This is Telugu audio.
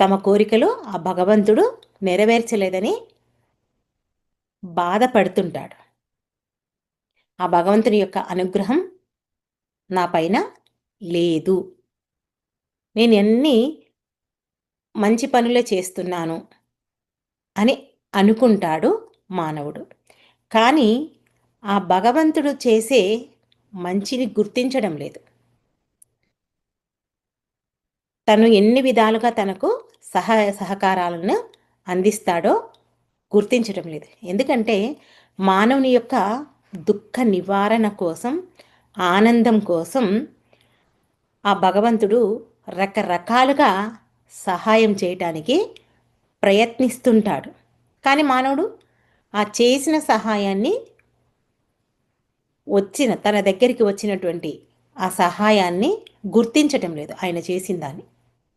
తమ కోరికలు ఆ భగవంతుడు నెరవేర్చలేదని బాధపడుతుంటాడు. ఆ భగవంతుని యొక్క అనుగ్రహం నా పైన లేదు. నేను ఎన్ని మంచి పనులే చేస్తున్నాను అని అనుకుంటాడు మానవుడు. కానీ ఆ భగవంతుడు చేసే మంచిని గుర్తించడం లేదు. తను ఎన్ని విధాలుగా తనకు సహాయ సహకారాలను అందిస్తాడో గుర్తించడం లేదు. ఎందుకంటే మానవుని యొక్క దుఃఖ నివారణ కోసం ఆనందం కోసం ఆ భగవంతుడు రకరకాలుగా సహాయం చేయటానికి ప్రయత్నిస్తుంటాడు. కానీ మానవుడు ఆ చేసిన సహాయాన్ని వచ్చిన తన దగ్గరికి వచ్చినటువంటి ఆ సహాయాన్ని గుర్తించటం లేదు ఆయన చేసిన దాన్ని.